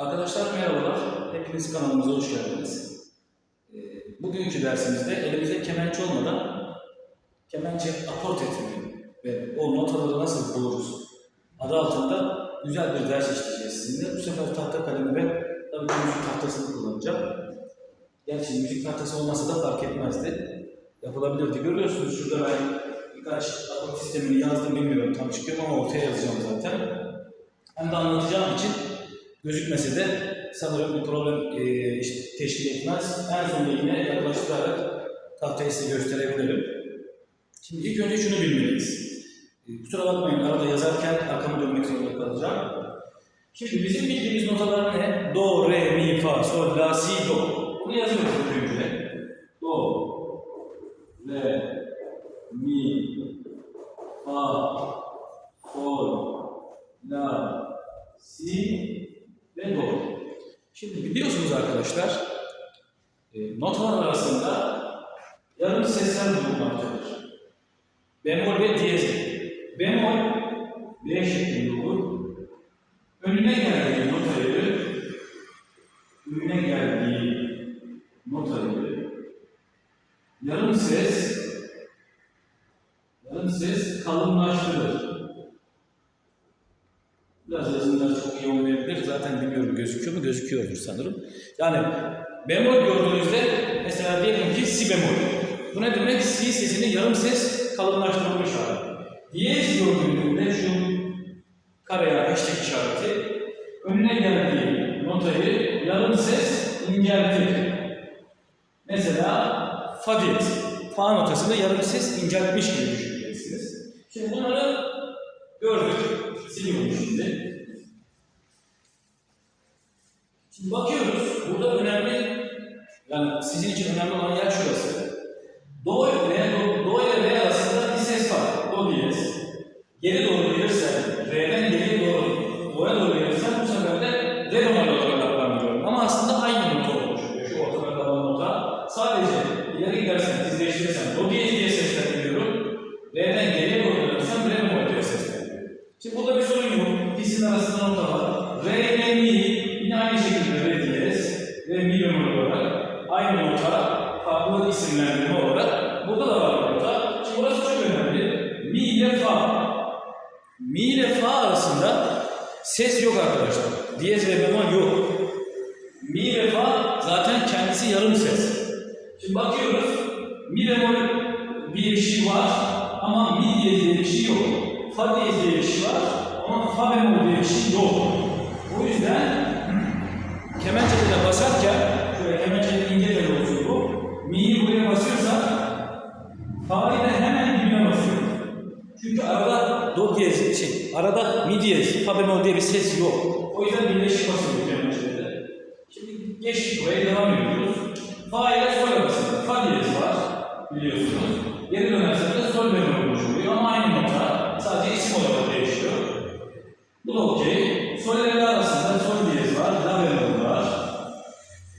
Arkadaşlar merhabalar. Hepiniz kanalımıza hoş geldiniz. Ee, Bugünkü dersimizde elimizde kemençe olmadan kemençe akort etmeyi ve o notaları nasıl buluruz adı altında güzel bir ders işleyeceğiz sizinle. Bu sefer tahta kalemi ve tabii ki müzik tahtasını kullanacağım. Gerçi müzik tahtası olmasa da fark etmezdi. Yapılabilirdi. Görüyorsunuz şurada ben birkaç akort sistemini yazdım bilmiyorum tam çıkıyor ama ortaya yazacağım zaten. Hem de anlatacağım için gözükmese de sanırım bir problem e, teşkil etmez. En sonunda yine yaklaştırarak tahtayı size gösterebilirim. Şimdi ilk önce şunu bilmeliyiz. E, kusura bakmayın arada yazarken arkamı dönmek zorunda kalacağım. Şimdi bizim bildiğimiz notalar ne? Do, re, mi, fa, sol, la, si, do. Bunu yazıyoruz önce. Do, re, mi, fa, sol, la, si ve do. Şimdi biliyorsunuz arkadaşlar, e, notalar arasında yarım sesler bulunmaktadır. Bemol ve diyez. Bemol B şeklinde olur. Önüne geldiği notayı önüne geldiği notayı yarım ses yarım ses kalınlaştırır. Biraz yazımlar çok iyi olmayabilir. Zaten bilmiyorum gözüküyor mu? Gözüküyordur sanırım. Yani bemol gördüğünüzde mesela diyelim ki si bemol. Bu ne demek? Si sesini yarım ses kalınlaştırılmış hali. Diyez gördüğünde şu kareye hashtag işareti önüne geldiği notayı yarım ses inceltir. Mesela fa diyez. Fa notasını yarım ses inceltmiş gibi düşüneceksiniz. Şimdi bunları gördük. Siliyorum şimdi. Şimdi bakıyoruz. Burada önemli, yani sizin için önemli olan yer şurası. Do ile do, do ile re arasında bir ses var. Do diyez. Geri doğru gelirsen, re'den geri doğru, do'ya doğru gelirsen bu sefer de re numaralı olarak adlandırıyorum. Ama aslında aynı nota olmuş. Şu ortada kalan nota. Sadece ileri gidersen, tizleştirirsen do diyez yarım ses. Şimdi bakıyoruz. Mi bemol bir eşiği var ama mi diye bir şey yok. Fa diye bir şey var ama fa bemol diye bir şey yok. O yüzden kemençede basarken şöyle kemençenin ince olsun bu. Mi'yi buraya basıyorsak fa'yı da hemen dibine basıyoruz. Çünkü arada do diyez, şey, arada mi diyez, fa bemol diye bir ses yok. O yüzden birleşik basıyoruz kemençede. Şimdi geç buraya devam ediyoruz. Fa ile sol arasında fa diyez var biliyorsunuz. Geri dönersek de sol bemol oluşuyor ama aynı nota sadece isim olarak değişiyor. Bu da okey. Sol ile la arasında sol diyez var, la bemol var.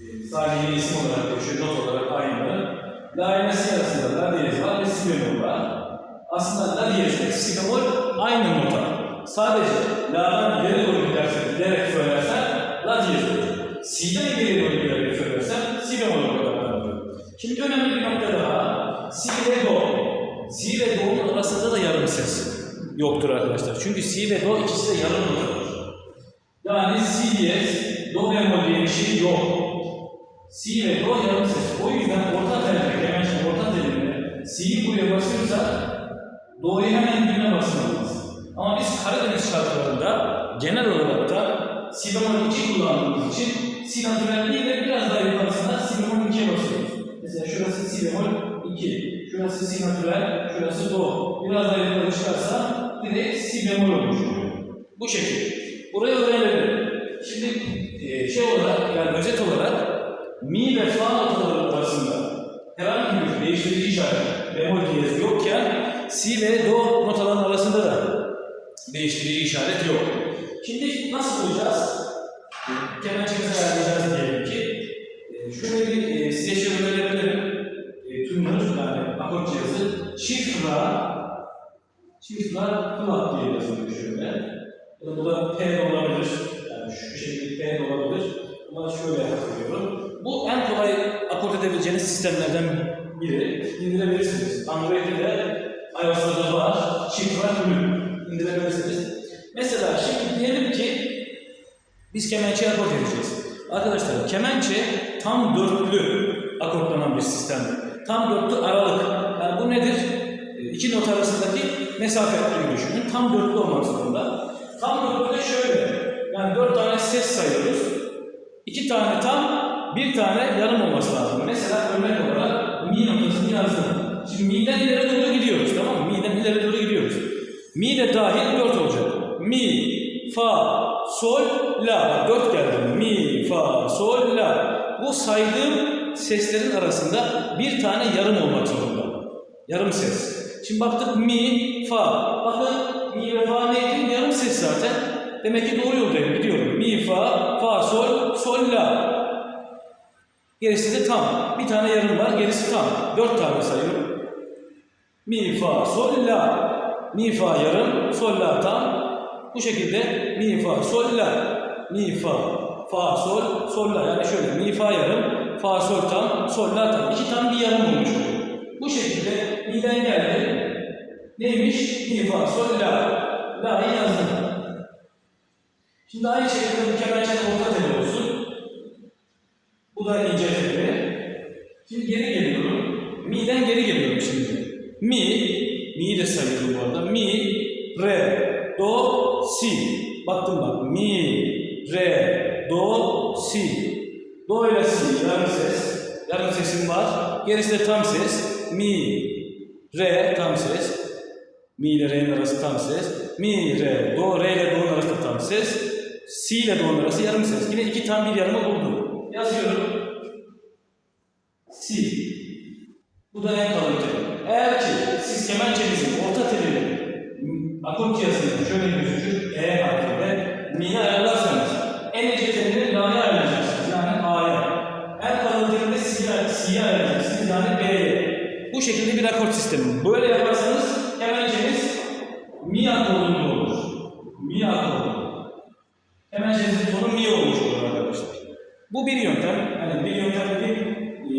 Ee, Sadece yine isim olarak geçiyor, not olarak aynı. La ile si arasında la diyez var ve si bemol var. Aslında la diyez ile si bemol aynı nota. Sadece la'dan ileri doğru gidersen, giderek söylersen la diyez olur. Si'den ileri doğru giderek söylersen si bemol olarak. Şimdi önemli bir nokta daha. Si ve do. Si ve do'nun arasında da yarım ses yoktur arkadaşlar. Çünkü si ve do ikisi de yarım notadır. Yani si diyez, do bemol diye bir şey yok. Si ve do yarım ses. O yüzden orta telde, hemen şimdi orta telinde si'yi buraya basıyorsak do'yu hemen dibine basmalıyız. Ama biz Karadeniz şarkılarında genel olarak da si bemol 2 kullandığımız için si natürel değil de biraz daha yukarısına si bemol 2'ye basıyoruz. Mesela şurası si bemol 2, şurası si natürel, şurası do. Biraz daha yukarı çıkarsa direkt si bemol olmuş oluyor. Bu şekilde. Burayı öğrenelim. Şimdi e, şey olarak yani özet olarak mi ve fa notaları arasında herhangi bir değiştirici işaret bemol diyez yokken si ve do notaların arasında da değiştirici işaret yok. Şimdi nasıl bulacağız? De iOS'ta da var. Shift var, Blue. İndirebilirsiniz. Mesela şimdi diyelim ki biz kemençe akort edeceğiz. Arkadaşlar kemençe tam dörtlü akortlanan bir sistemdir. Tam dörtlü aralık. Yani bu nedir? E, İki not arasındaki mesafe gibi düşünün. Tam dörtlü olmak zorunda. Tam dörtlü de şöyle. Yani dört tane ses sayıyoruz. İki tane tam, bir tane yarım olması lazım. Mesela örnek olarak mi notasını yazdım. Şimdi mi'den ileri doğru gidiyoruz tamam mı? Mi'den ileri doğru gidiyoruz. Mi de dahil dört olacak. Mi, fa, sol, la. Dört geldi. Mi, fa, sol, la. Bu saydığım seslerin arasında bir tane yarım olmak zorunda. Yarım ses. Şimdi baktık mi, fa. Bakın mi ve fa neydi? Yarım ses zaten. Demek ki doğru yoldayım biliyorum. Mi, fa, fa, sol, sol, la. Gerisi de tam. Bir tane yarım var, gerisi tam. Dört tane sayıyorum. Mi, fa, sol, la. Mi, fa yarım, sol, la tam. Bu şekilde mi, fa, sol, la. Mi, fa, fa, sol, sol, la. Yani şöyle mi, fa yarım, fa, sol tam, sol, la tam. İki tam bir yarım olmuş oluyor. Bu şekilde mi'den geldi. Neymiş? Mi, fa, sol, la. La'yı yazdım. Şimdi aynı şekilde bu kemençenin orta teli olsun. Bu da ince teli. Şimdi geri geliyorum. Mi'den geri geliyorum şimdi. Mi, mi'yi de sayıyorum bu arada. Mi, re, do, si. Baktım bak. Mi, re, do, si. Do ile si yarım ses. Yarım sesim var. Gerisi de tam ses. Mi, re tam ses. Mi ile re'nin arası tam ses. Mi, re, do, re ile do'nun arası da tam ses. Si ile do'nun arası yarım ses. Yine iki tam bir yarımı buldum. Yazıyorum. Si. Bu da en kalın. Eğer ki siz kemençenizin orta telini m, akort yazısını şöyle gözükür E harfiyle mi'ye ayarlarsanız en ince telini la'ya ayarlayacaksınız yani A'ya. En kalın telini si'ye, si'ye ayarlayacaksınız yani B'ye. Bu şekilde bir akort sistemi. Böyle yaparsanız kemençeniz mi akordunda olur. Mi akordu. Kemençenizin tonu mi olmuş olur arkadaşlar. Bu bir yöntem. Yani bir yöntem dediğim e,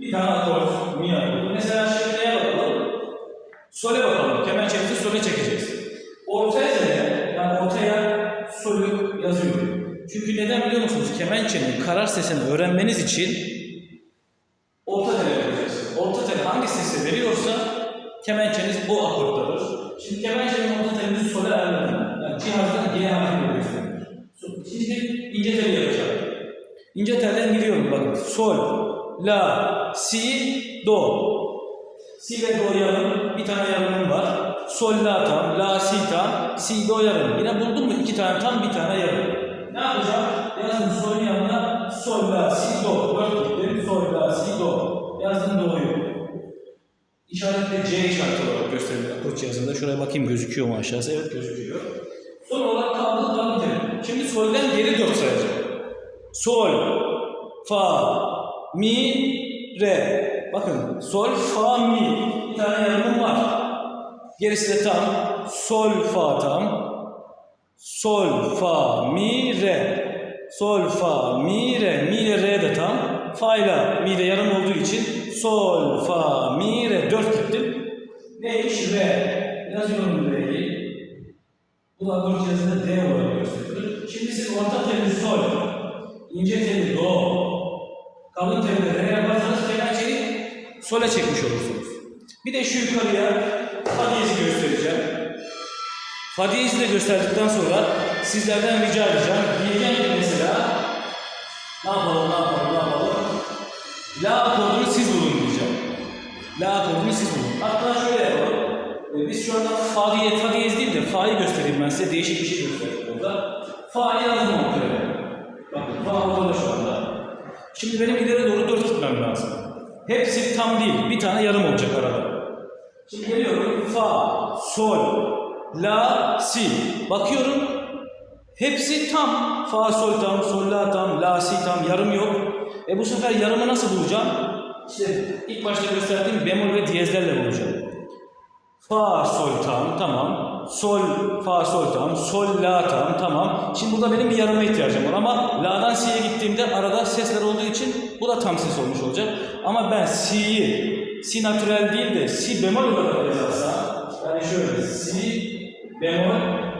bir tane akort, mi akordu. Mesela şimdi neye bakalım? Sole bakalım. Kemençemizi sole çekeceğiz. Ortaya tele, yani ortaya solü yazıyorum. Çünkü neden biliyor musunuz? Kemençenin karar sesini öğrenmeniz için orta tele yapacaksınız. Orta tel hangi sesi veriyorsa kemençeniz o akorttadır. Şimdi kemençenin orta telini sole ayarladım. Yani cihazda G harfiyle gösteriyor. Şimdi ince tel yapacağım. İnce telden gidiyorum bakın. Sol, la, si, do. Si ve do yarım, bir tane yarımım var. Sol, la tam, la, si tam, si, do yarım. Yine buldum mu? İki tane tam, bir tane yarım. Ne yapacağım? Yazdım solun yanına sol, la, si, do. Dört gittim. Sol, la, si, do. Yazdım do'yu. İşaretle C işareti olarak gösteriliyor akort cihazında. Şuraya bakayım gözüküyor mu aşağısı? Evet gözüküyor. Son olarak kaldı kalın terim. Şimdi solden geri dört sayacağım. Sol, fa, mi, re. Bakın sol, fa, mi. Bir tane yarımım var. Gerisi de tam. Sol, fa tam. Sol, fa, mi, re. Sol, fa, mi, re. Mi ile re de tam. Fa ile mi de yarım olduğu için sol, fa, mi, re. Dört gittim. Neymiş? Re. Yazıyorum re'yi. Bu da akort cihazında D olarak gösterilir. Şimdi siz orta teli sol, ince teli do, kalın teli de re yaparsanız kemençeyi sole çekmiş olursunuz. Bir de şu yukarıya fa diyezi göstereceğim. Fa diyezi de gösterdikten sonra sizlerden rica edeceğim. Diyeceğim ki mesela ne yapalım, ne yapalım, ne yapalım? La akortunu siz bulun diyeceğim. La akortunu siz bulun. Hatta şöyle yapalım. Ee, Biz şu anda fa diye, fa diyez değil de fa'yı göstereyim ben size. Değişik bir şey göstereyim burada. Fa'yı yazdım ortaya. Bakın fa orada şu anda. Şimdi benim ileri doğru dört gitmem lazım. Hepsi tam değil. Bir tane yarım olacak arada. Şimdi geliyorum. Fa, sol, la, si. Bakıyorum. Hepsi tam. Fa, sol tam, sol, la tam, la, si tam. Yarım yok. E bu sefer yarımı nasıl bulacağım? İşte ilk başta gösterdiğim bemol ve diyezlerle bulacağım. Fa, sol tam, tamam. Sol, fa, sol tam. Sol, la tam, tamam. Şimdi burada benim bir yarıma ihtiyacım var ama la'dan si'ye gittiğimde arada sesler olduğu için bu da tam ses olmuş olacak. Ama ben si'yi, si natürel değil de si bemol olarak yazarsam, yani şöyle si bemol,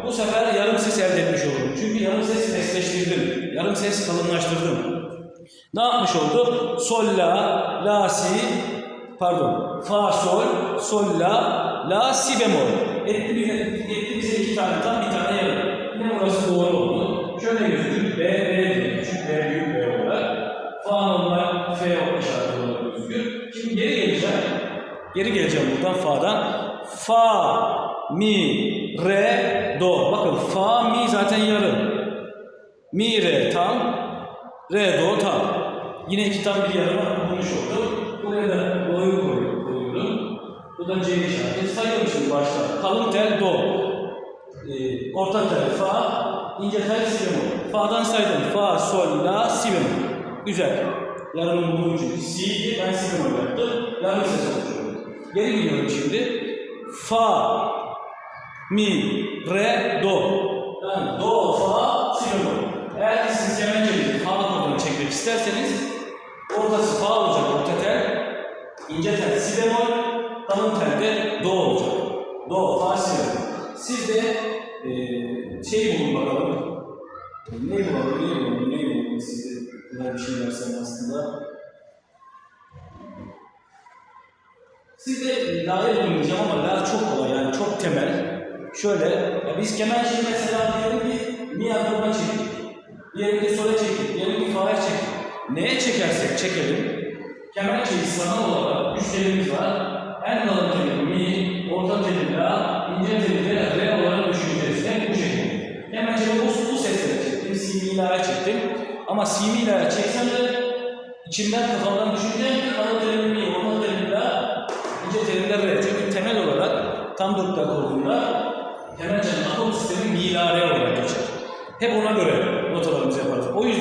bu sefer yarım ses elde etmiş olurum. Çünkü yarım ses esleştirdim, yarım ses kalınlaştırdım. Ne yapmış oldu? Sol, la, la, si, pardon, fa, sol, sol, la, la, si bemol. Etti bize, etti iki tane tam, bir tane yarım. Yine burası doğru oldu. Şöyle gözükür, B, B küçük B, büyük B olarak. Fa normal, F işareti olarak gözükür. Şimdi geri geleceğim. Geri geleceğim buradan fa'dan. Fa, mi, re, do. Bakın fa, mi zaten yarım. Mi, re tam, re, do tam. Yine iki tam bir yarım bulmuş oldum. Buraya da do'yu koyuyorum. Bu da C işareti. Sayıyorum şimdi başta. Kalın tel do. Ee, orta tel fa, ince tel si bemol. Fa'dan saydım. Fa, sol, la, si bemol. Güzel. Yarımın bulduğum için si'ydi. Ben si bemol yaptım. Yarım ses oldu. Geri gidiyorum şimdi. Fa, mi, re, do. Yani do, fa, si bemol. Eğer siz Yemenceli fa kodunu çekmek isterseniz ortası fa olacak orta tel, ince tel si bemol, kalın tel de do olacak. Do, fa, si bemol. Siz de eee şey bulun bakalım. Ne bulalım, ne bulalım, ne bulalım size kolay bir şey versem aslında. Siz de la'yı bulmayacağım ama la çok kolay yani çok temel. Şöyle, ya biz kemençeyi mesela diyelim ki mi aklıma çektik. Diyelim ki sola çektik, diyelim ki çektik. Neye çekersek çekelim, kemençeyi sanal olarak üç telimiz var. En kalın teli mi, orta teli la, ince teli de re olarak düşüneceğiz. Hep bu şekilde. Kemençeyi bu, bu sesle çektim, si mi la'ya çektim. Ama si mi la'ya çeksem de içimden kafamdan düşüneceğim ki kalın teli mi, orta teli la, ince teli de re. Çünkü temel olarak tam dört akordunda Kemençenin akıl sistemi milare olarak geçer. Hep ona göre notalarımızı yaparız. O yüzden